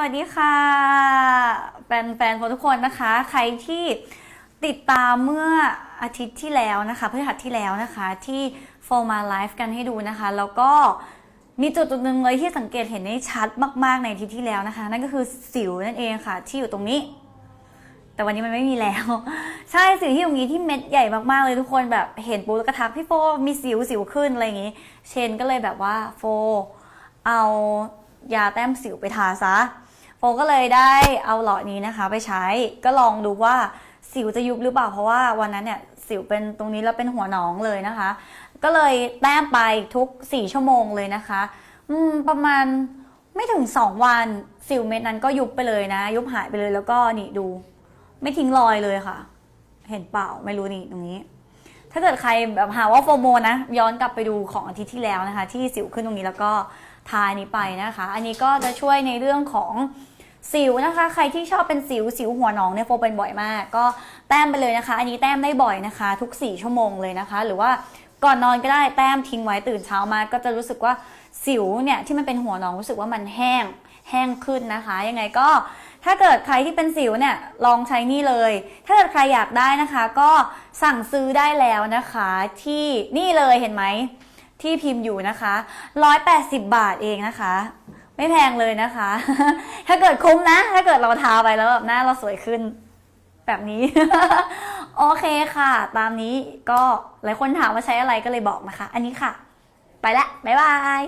วัสดีค่ะแฟนแฟนๆทุกคนนะคะ ใครที่ติดตามเมื่ออาทิตย์ที่แล้วนะคะพฤหัสที่แล้วนะคะที่โฟมาไลฟ์กันให้ดูนะคะ แล้วก็มีจุดจุดหนึ่งเลยที่สังเกตเห็นได้ชัดมาก ๆ ในอาทิตย์ที่แล้วนะคะ นั่นก็คือสิวนั่นเองค่ะ ที่อยู่ตรงนี้ แต่วันนี้มันไม่มีแล้ว ใช่สิวที่ตรงนี้ที่เม็ดใหญ่มากๆเลยทุกคนแบบเห็นปุ๊บแล้วก็ทักพี่โฟมีสิวสิวขึ้นอะไรอย่างงี้ เชนก็เลยแบบว่าโฟเอายาแต้มสิวไปทาซะ โฟก็เลยได้เอาหลอดนี้นะคะ ไปใช้ก็ลองดูว่าสิวจะยุบหรือเปล่าเพราะว่าวันนั้นเนี่ยสิวเป็นตรงนี้แล้วเป็นหัวหนองเลยนะคะ ก็เลยแต้มไปทุก 4 ชั่วโมงเลยนะคะ อืมประมาณไม่ถึง 2 วันสิวเม็ดนั้นก็ยุบไปเลยนะ ยุบหายไปเลยแล้วก็นี่ดู ไม่ทิ้งรอยเลยค่ะ เห็นเปล่าไม่รู้นี่ตรงนี้ ถ้าเกิดใครแบบหาว่าโฟโมนะย้อนกลับไปดูของอาทิตย์ที่แล้วนะคะ ที่สิวขึ้นตรงนี้แล้วก็ ทาอันนี้ไปนะคะ อันนี้ก็จะช่วยในเรื่องของสิวนะคะ ใครที่ชอบเป็นสิวสิวหัวหนองเนี่ยโฟเป็นบ่อยมาก ก็แต้มไปเลยนะคะ อันนี้แต้มได้บ่อยนะคะ ทุก 4 ชั่วโมงเลยนะคะ หรือว่าก่อนนอนก็ได้แต้มทิ้งไว้ตื่นเช้ามาก็จะรู้สึกว่าสิวเนี่ยที่มันเป็นหัวหนองรู้สึกว่ามันแห้งแห้งขึ้นนะคะ ยังไงก็ถ้าเกิดใครที่เป็นสิวเนี่ยลองใช้นี่เลย ถ้าเกิดใครอยากได้นะคะ ก็สั่งซื้อได้แล้วนะคะ ที่นี่เลยเห็นไหม ที่พิมพ์อยู่นะคะ 180 บาทเองนะคะ ไม่แพงเลยนะคะ ถ้าเกิดคุ้มนะ ถ้าเกิดเราทาไปแล้วแบบหน้าเราสวยขึ้นแบบนี้ โอเคค่ะ ตามนี้ก็หลายคนถามว่าใช้อะไรก็เลยบอกนะคะ อันนี้ค่ะ ไปละ บ๊ายบาย